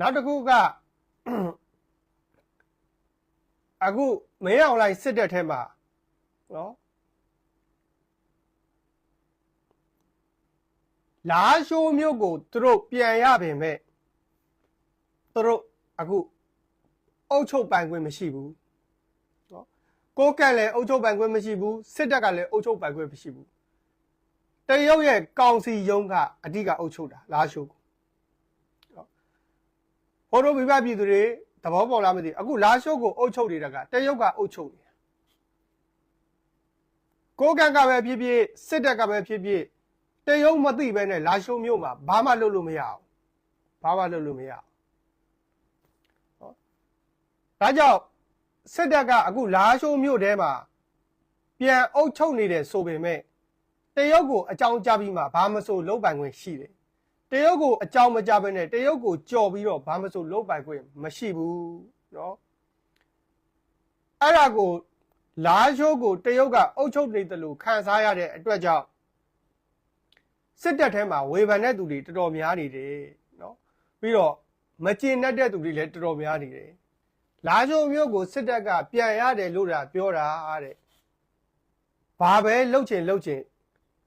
နောက်တစ်ခုကအခုမင်းအောင်လိုက်စစ်တဲ့ထဲမှာနော်လာရှိုးမျိုးကိုသူတို့ပြန်ရပင်မဲ့သူတို့အခုအုတ်ချုပ်ပိုင်ခွင့်မရှိဘူးနော်ကိုကန့်လည်းအုတ်ချုပ်ပိုင်ခွင့်မရှိဘူးစစ်တပ်ကလည်းအုတ်ချုပ်ပိုင်ခွင့်မရှိဘူးတရုတ်ရဲ့ကောင်စီယုံကအဓိကအုတ်ချုပ်တာလာရှိုးကို ဟိုတို့မိဘပြည်သူတွေသဘောပေါက်လားမသိဘူးအခုလာရှိုးကိုအုပ်ချုပ်နေတာကတရုတ်ကအုပ်ချုပ်နေတာကိုကန့်ကပဲဖြစ်ဖြစ်စစ်တပ်ကပဲဖြစ်ဖြစ်တရုတ်မသိပဲနဲ့လာရှိုးမြို့မှာဘာမှလုပ်လို့မရအောင်ဘာမှလုပ်လို့မရအောင်ဟောဒါကြောင့်စစ်တပ်ကအခုလာရှိုးမြို့ထဲမှာပြန်အုပ်ချုပ်နေတယ်ဆိုပေမဲ့တရုတ်ကိုအကြောင်းကြားပြီးမှဘာမဆိုလုပ်ပိုင်ခွင့်ရှိတယ် တရုတ်ကိုအကြောင်းမကြဘဲနဲ့တရုတ်ကိုကြော်ပြီးတော့ဘာမဆိုလုတ်ပိုင်ခွင့်မရှိဘူးเนาะအဲ့ဒါကိုလာရှိုးကိုတရုတ်ကအုပ်ချုပ်နေတယ်လို့ခံစားရတဲ့အတွက်ကြောင့်စစ်တပ်ထဲမှာဝေဖန်တဲ့သူတွေတော်တော်များနေတယ်เนาะပြီးတော့မကျေနပ်တဲ့သူတွေလည်းတော်တော်များနေတယ်လာရှိုးမျိုးကိုစစ်တပ်ကပြန်ရတယ်လို့တာပြောတာတဲ့ဘာပဲလှုပ်ချင်လှုပ်ချင်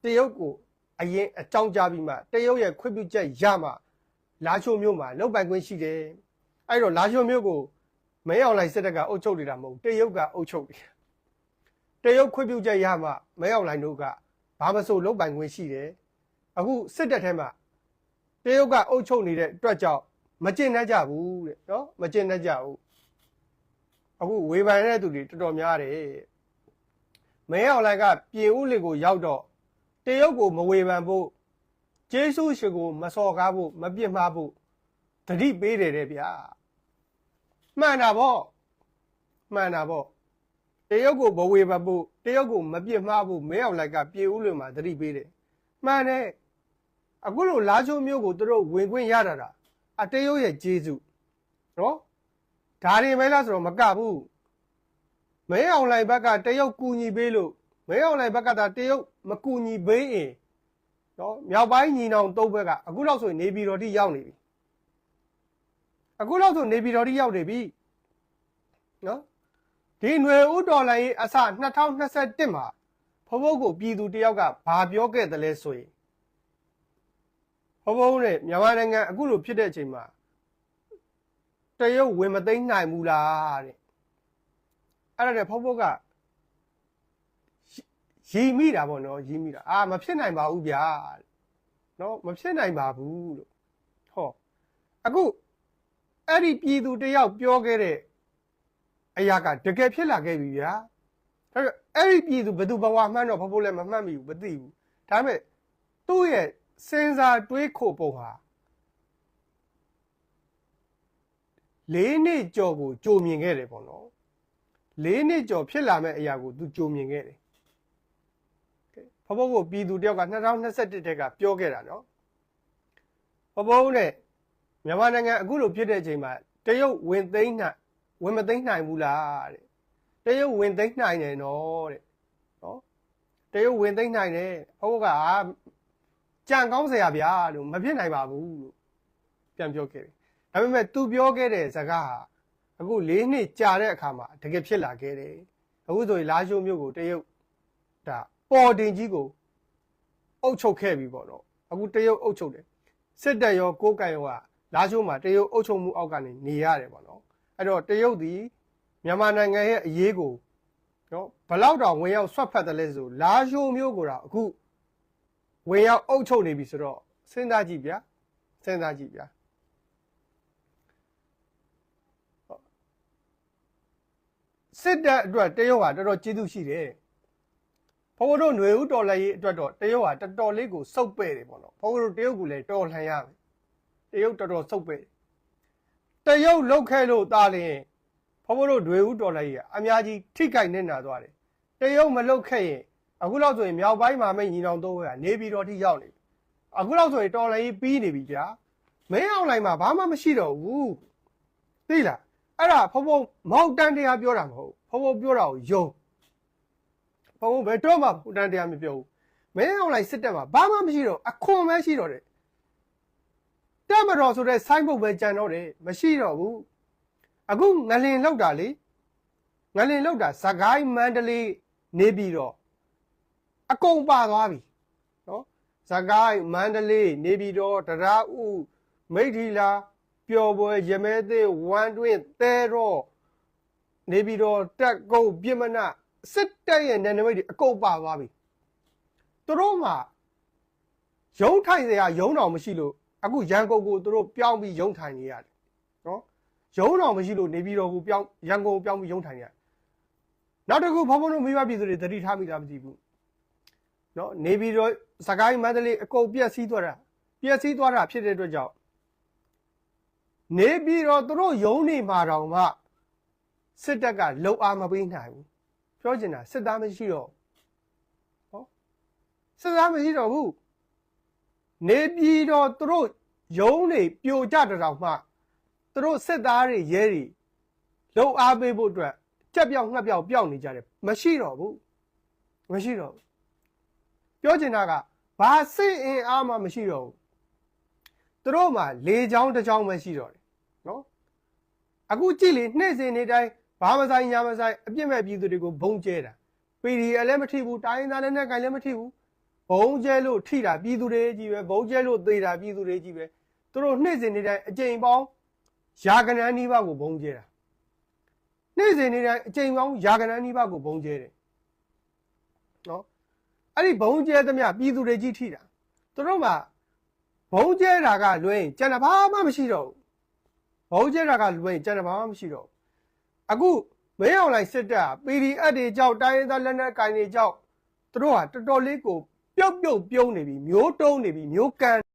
တရုတ်ကို အရင်အကြောင်းကြားပြီးမှတရုတ်ရဲ့ခွင့်ပြုချက်ရမှလာချိုမျိုးမှာလောက်ပိုင်ခွင့်ရှိတယ်အဲ့တော့လာချိုမျိုးကိုမဲအောင်လိုက်စစ်တပ်ကအုပ်ချုပ်နေတာမဟုတ်ဘူးတရုတ်ကအုပ်ချုပ်တယ်တရုတ်ခွင့်ပြုချက်ရမှမဲအောင်လိုက်တို့ကဘာမဆိုလောက်ပိုင်ခွင့်ရှိတယ်အခုစစ်တပ်ထဲမှာတရုတ်ကအုပ်ချုပ်နေတဲ့အတွက်ကြောင့်မကျင့်တတ်ကြဘူးတဲ့နော်မကျင့်တတ်ကြဘူးအခုဝေဖန်တဲ့သူတွေတော်တော်များတယ်မဲအောင်လိုက်ကပြင်ဦးလင်ကိုရောက်တော့ တရုတ်ကိုမဝေဖန်ဖို့ဂျေဆုရှင်ကိုမစော်ကားဖို့မပြစ်မှားဖို့တတိပေးတယ်တဲ့ဗျာမှန်တာဗောမှန်တာဗောတရုတ်ကိုမဝေဖန်ဖို့တရုတ်ကိုမပြစ်မှားဖို့မဲအောင်လိုက်ကပြေဦးလွင်မှာတတိပေးတယ်မှန်တယ်အခုလိုလာချိုးမျိုးကိုသူတို့ဝင်ခွင့်ရတာတာအတရုတ်ရဲ့ဂျေဆုနော်ဒါတွေပဲလားဆိုတော့မကဘူးမဲအောင်လိုက်ဘက်ကတရုတ်ကူညီပေးလို့ မဲအောင်လိုက်ဘက်ကသာတရုတ်မကူညီဘေးရင်နော်မြောက်ပိုင်းညီနောင်တုပ်ဘက်ကအခုလောက်ဆိုရင်နေပြည်တော်ထိရောက်နေပြီအခုလောက်ဆိုနေပြည်တော်ထိရောက်နေပြီနော်ဒီຫນွေဥတော်လိုင်းအစ2021မှာဖဘုတ်ကိုပြည်သူတယောက်ကဘာပြောခဲ့တယ်လဲဆိုရင်ဖဘုတ်နဲ့မြန်မာနိုင်ငံအခုလိုဖြစ်တဲ့အချိန်မှာတရုတ်ဝင်မသိမ်းနိုင်ဘူးလားတဲ့အဲ့ဒါနဲ့ဖဘုတ်က ရီမိတာပေါ့နော်ရီမိတာအာမဖြစ်နိုင်ပါဘူးဗျာနော်မဖြစ်နိုင်ပါဘူးလို့ဟောအခုအဲ့ဒီပြည်သူတယောက်ပြောခဲ့တဲ့အရာကတကယ်ဖြစ်လာခဲ့ပြီဗျာဒါပေမဲ့အဲ့ဒီပြည်သူဘယ်သူဘဝမှန်းတော့ဖဖို့လည်းမမှတ်မိဘူးမသိဘူးဒါပေမဲ့သူ့ရဲ့စဉ်းစားတွေးခိုပုံဟာလေးနှစ်ကြော်ကိုကြိုမြင်ခဲ့တယ်ပေါ့နော်လေးနှစ်ကြော်ဖြစ်လာမဲ့အရာကိုသူကြိုမြင်ခဲ့တယ် ဖဖုတ်ကိုပြည်သူတယောက်က2021တက်ကပြောခဲ့တာနော်ဖဖုတ်နဲ့မြန်မာနိုင်ငံအခုလိုဖြစ်တဲ့အချိန်မှာတရုတ်ဝင်သိမ်းနိုင်ဝင်မသိမ်းနိုင်ဘူးလားတဲ့တရုတ်ဝင်သိမ်းနိုင်တယ်နော်တဲ့နော်တရုတ်ဝင်သိမ်းနိုင်တယ်ဖဖုတ်ကကြံကောင်းစရာဗျာလို့မဖြစ်နိုင်ပါဘူးလို့ပြန်ပြောခဲ့တယ်ဒါပေမဲ့ तू ပြောခဲ့တဲ့စကားဟာအခု၄နှစ်ကြာတဲ့အခါမှာတကယ်ဖြစ်လာခဲ့တယ်အခုဆိုရင်လာရှိုးမြို့ကိုတရုတ်ဒါ ပေါ်တင်ကြီးကိုအုပ်ချုပ်ခဲ့ပြီပေါ့နော်အခုတရုတ်အုပ်ချုပ်တယ်စစ်တပ်ရောကိုးကန်ရောကလာချိုးမှာတရုတ်အုပ်ချုပ်မှုအောက်ကနေနေရတယ်ပေါ့နော်အဲ့တော့တရုတ်ဒီမြန်မာနိုင်ငံရဲ့အရေးကိုနော်ဘလောက်တောင်ဝင်ရောက်ဆွတ်ဖက်တယ်လဲဆိုလာချိုးမျိုးကိုတော့အခုဝင်ရောက်အုပ်ချုပ်နေပြီဆိုတော့စဉ်းစားကြည့်ဗျာစဉ်းစားကြည့်ဗျာစစ်တပ်အတွက်တရုတ်ဟာတော်တော်ကျေးဇူးရှိတယ် ဘိုးတို့ຫນွေဦးတော်လည်းရေးအတွက်တော့တရုတ်ဟာတော်တော်လေးကိုစုပ်ပဲ့တယ်ပေါ့နော်ဘိုးတို့တရုတ်ကလည်းတော်လှန်ရမယ်တရုတ်တော်တော်စုပ်ပဲ့တရုတ်လုတ်ခဲလို့တားလျင်ဘိုးတို့ຫນွေဦးတော်လည်းရေးအများကြီးထိကြိုက်နေနာသွားတယ်တရုတ်မလုတ်ခဲ့ရင်အခုလောက်ဆိုရင်မြောက်ပိုင်းမှာမိတ်ညီနောင်တော့ကနေပြီးတော့ထိရောက်နေပြီအခုလောက်ဆိုရင်တော်လည်းရေးပြီးနေပြီကြာမင်းအောင်လိုက်မှာဘာမှမရှိတော့ဘူးသိလားအဲ့ဒါဖုံဖုံမောက်တန်းတရားပြောတာမဟုတ်ဖုံဖုံပြောတာကိုယုံ ဘုံဘယ်တော့မှဟိုတန်းတရားမပြောဘူးမင်းအောင်လိုက်စစ်တက်မှာဘာမှမရှိတော့အခွန်ပဲရှိတော့တယ်တက်မတော်ဆိုတဲ့ဆိုင်းဘုတ်ပဲကြံတော့တယ်မရှိတော့ဘူးအခုငလင်လောက်တာလေငလင်လောက်တာသခိုင်းမန္တလေးနေပြီးတော့အကုန်ပါသွားပြီနော်သခိုင်းမန္တလေးနေပြီးတော့တရားဥမိထီလာပျော်ပွဲရမဲသေးဝမ်တွင်းသဲတော့နေပြီးတော့တက်ကုတ်ပြစ်မနာ စစ်တပ်ရဲ့နယ်နိမိတ်တွေအကုန်ပါသွားပြီသူတို့မှာရုံးထိုင်စရာရုံးတော်မရှိလို့အခုရန်ကုန်ကိုသူတို့ပြောင်းပြီးရုံးထိုင်နေရတယ်နော်ရုံးတော်မရှိလို့နေပြီးတော့ကိုပြောင်းရန်ကုန်ကိုပြောင်းပြီးရုံးထိုင်နေရတယ်နောက်တစ်ခုဘုံဘုံတို့မိဘပြည်သူတွေသတိထားမိတာမကြည့်ဘူးနော်နေပြီးတော့စကိုင်းမန္တလေးအကုန်ပြက်စီးသွားတာပြက်စီးသွားတာဖြစ်တဲ့အတွက်ကြောင့်နေပြီးတော့သူတို့ရုံးနေမှာတော့မှစစ်တပ်ကလုံအားမပေးနိုင်ဘူး ပြောချင်တာစစ်သားမရှိတော့ဟောစစ်သားမရှိတော့ဘူးနေပြည်တော်သူတို့ရုံးနေပြိုကျတဲ့တောင်မှသူတို့စစ်သားတွေရဲတွေလုံအားပေးဖို့အတွက်ကြက်ပြောက်ငှက်ပြောက်ပြောက်နေကြတယ်မရှိတော့ဘူးမရှိတော့ဘူးပြောချင်တာကဘာစစ်အင်အားမှမရှိတော့ဘူးသူတို့မှလေချောင်းတစ်ချောင်းပဲရှိတော့တယ်နော်အခုကြည့်လေနှိမ့်စင်နေတိုင်း ဘာမဆိုင်ညာမဆိုင်အပြစ်မဲ့ပြည်သူတွေကိုဘုံကျဲတာ PDF လည်းမထိဘူးတိုင်းရင်းသားလည်းနဲ့ကင်လည်းမထိဘူးဘုံကျဲလို့ထိတာပြည်သူတွေကြီးပဲဘုံကျဲလို့သေတာပြည်သူတွေကြီးပဲသူတို့နှိမ့်စင်နေတဲ့အကြိမ်ပေါင်းယာကနန်းနီးပါးကိုဘုံကျဲတာနှိမ့်စင်နေတဲ့အကြိမ်ပေါင်းယာကနန်းနီးပါးကိုဘုံကျဲတယ်နော်အဲ့ဒီဘုံကျဲသမျှပြည်သူတွေကြီးထိတာသူတို့မှဘုံကျဲတာကလွဲရင်ကျန်တာဘာမှမရှိတော့ဘူးဘုံကျဲတာကလွဲရင်ကျန်တာဘာမှမရှိတော့ဘူး အခုမင်းအောင်လိုက်စစ်တပ် PDF တွေကြောက်တိုင်းရင်းသားလက်နက်ကင်တွေကြောက်သူတို့ကတော်တော်လေးကို ပြုတ်ပြုတ်ပြုံးနေပြီမျိုးတုံးနေပြီမျိုးကန်